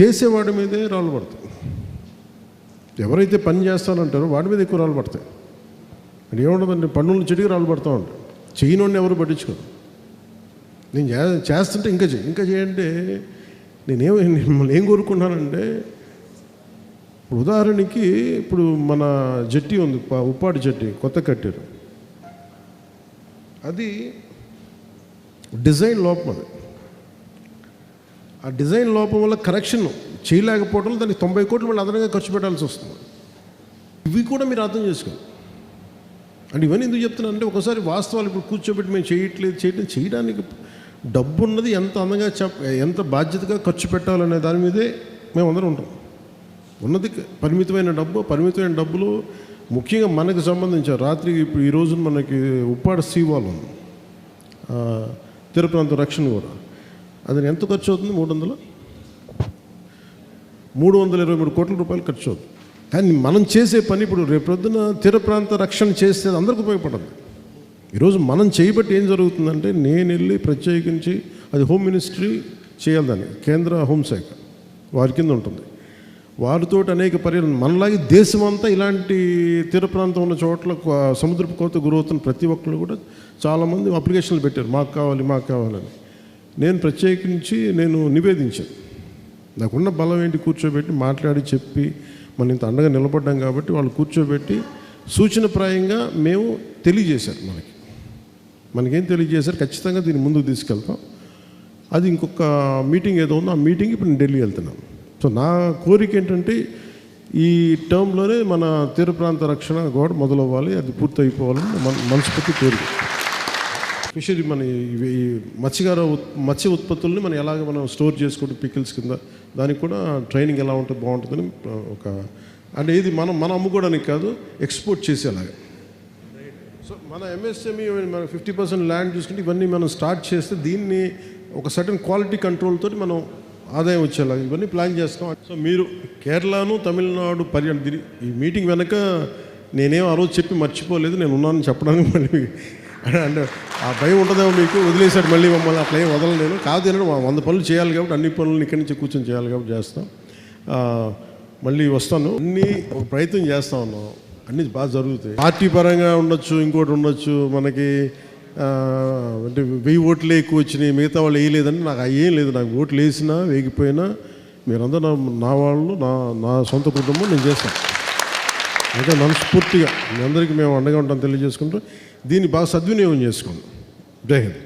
చేసేవాడి మీదే రాళ్ళు పడతాయి. ఎవరైతే పని చేస్తానంటారో వాడి మీద ఎక్కువ రాళ్ళు పడతాయి. అది ఏముండదండి పన్నుల చెడికి రాళ్ళు పడతా ఉంటాయి. చేయనోడిని ఎవరు పట్టించుకోరు. నేను చేస్తుంటే ఇంకా చేయి ఇంకా చేయంటే నేనేం మిమ్మల్ని ఏం కోరుకున్నానంటే ఇప్పుడు ఉదాహరణకి ఇప్పుడు మన జట్టి ఉంది ఉప్పాడు జట్టి కొత్త కట్టారు అది డిజైన్ లోపం అది. ఆ డిజైన్ లోపం వల్ల కరెక్షన్ చేయలేకపోవడం దానికి తొంభై కోట్లు మళ్ళీ అదనంగా ఖర్చు పెట్టాల్సి వస్తుంది. ఇవి కూడా మీరు అర్థం చేసుకోండి. అంటే ఇవన్నీ ఎందుకు చెప్తున్నాను అంటే ఒకసారి వాస్తవాలు ఇప్పుడు కూర్చోబెట్టి మేము చేయట్లేదు చేయటం చేయడానికి డబ్బు ఉన్నది ఎంత అందంగా చెప్ ఎంత బాధ్యతగా ఖర్చు పెట్టాలనే దాని మీదే మేము అందరం ఉంటాం. ఉన్నది పరిమితమైన డబ్బు పరిమితమైన డబ్బులు ముఖ్యంగా మనకు సంబంధించిన రాత్రి ఇప్పుడు ఈ రోజున మనకి ఉప్పాడ సీవాల్ ఉంది. తీర ప్రాంత రక్షణ కూడా. అది ఎంత ఖర్చు అవుతుంది? మూడు వందలు? మూడు వందల ఇరవై మూడు కోట్ల రూపాయలు ఖర్చు అవుతుంది. కానీ మనం చేసే పని ఇప్పుడు రేపొద్దున తీర ప్రాంత రక్షణ చేస్తే అందరికి ఉపయోగపడదు. ఈరోజు మనం చేయబట్టి ఏం జరుగుతుందంటే నేను వెళ్ళి ప్రత్యేకించి అది హోమ్ మినిస్ట్రీ చేయాలి దాన్ని కేంద్ర హోంశాఖ వారి కింద ఉంటుంది. వారితో అనేక పర్యటన మనలాగే దేశమంతా ఇలాంటి తీర ప్రాంతం ఉన్న చోట్ల సముద్రపు కోత గురవుతున్న ప్రతి ఒక్కరు కూడా చాలామంది అప్లికేషన్లు పెట్టారు. మాకు కావాలి మాకు కావాలని. నేను ప్రత్యేకించి నేను నివేదించాను. నాకున్న బలం ఏంటి కూర్చోబెట్టి మాట్లాడి చెప్పి మనం ఇంత అండగా నిలబడ్డాం కాబట్టి వాళ్ళు కూర్చోబెట్టి సూచనప్రాయంగా మేము తెలియజేశారు మనకి. మనకేం తెలియజేశారు? ఖచ్చితంగా దీన్ని ముందుకు తీసుకెళ్తాం. అది ఇంకొక మీటింగ్ ఏదో ఉందో ఆ మీటింగ్ ఇప్పుడు నేను ఢిల్లీ వెళ్తున్నాను. సో నా కోరిక ఏంటంటే ఈ టర్మ్లోనే మన తీర ప్రాంత రక్షణ గోడ మొదలవ్వాలి అది పూర్తి అయిపోవాలని మన మనస్ఫూర్తి కోరిక ఫిషరీ మన ఇవి ఈ మత్స్యకార ఉత్- మత్స్య ఉత్పత్తుల్ని మనం ఎలాగ మనం స్టోర్ చేసుకుంటూ పికిల్స్ కింద దానికి కూడా ట్రైనింగ్ ఎలా ఉంటే బాగుంటుందని ఒక అంటే ఇది మనం మనం అమ్ముకోవడానికి కాదు ఎక్స్పోర్ట్ చేసేలాగా. సో మన ఎంఎస్ఎంఈ మన ఫిఫ్టీ పర్సెంట్ ల్యాండ్ చూసుకుంటే ఇవన్నీ మనం స్టార్ట్ చేస్తే దీన్ని ఒక సర్టన్ క్వాలిటీ కంట్రోల్ తోటి మనం ఆదాయం వచ్చేలాగా ఇవన్నీ ప్లాన్ చేస్తాం. సో మీరు కేరళను తమిళనాడు పర్యటన ఈ మీటింగ్ వెనక నేనేం ఆ రోజు చెప్పి మర్చిపోలేదు నేను ఉన్నానని చెప్పడానికి మళ్ళీ అంటే ఆ భయం ఉంటుందేమో మీకు వదిలేశాడు మళ్ళీ మమ్మల్ని అట్లా ఏం వదలలేను కాదు నేను వంద పనులు చేయాలి కాబట్టి అన్ని పనులు ఇక్కడి నుంచి కూర్చొని చేయాలి కాబట్టి చేస్తాం. మళ్ళీ వస్తాను. అన్నీ ఒక ప్రయత్నం చేస్తా ఉన్నాం. అన్నీ బాగా జరుగుతాయి. పార్టీ పరంగా ఉండొచ్చు ఇంకోటి ఉండొచ్చు మనకి అంటే వెయ్యి ఓట్లు ఎక్కువ వచ్చినాయి మిగతా వాళ్ళు వేయలేదని నాకు అయ్యేం ఏం లేదు. నాకు ఓట్లు వేసినా వేగిపోయినా మీరందరూ నా నా వాళ్ళు నా నా సొంత కుటుంబం నేను చేస్తాను. అయితే మనస్ఫూర్తిగా మీ అందరికీ మేము అండగా ఉంటాం తెలియజేసుకుంటూ దీన్ని బాగా సద్వినియోగం చేసుకోండి. జై హింద్.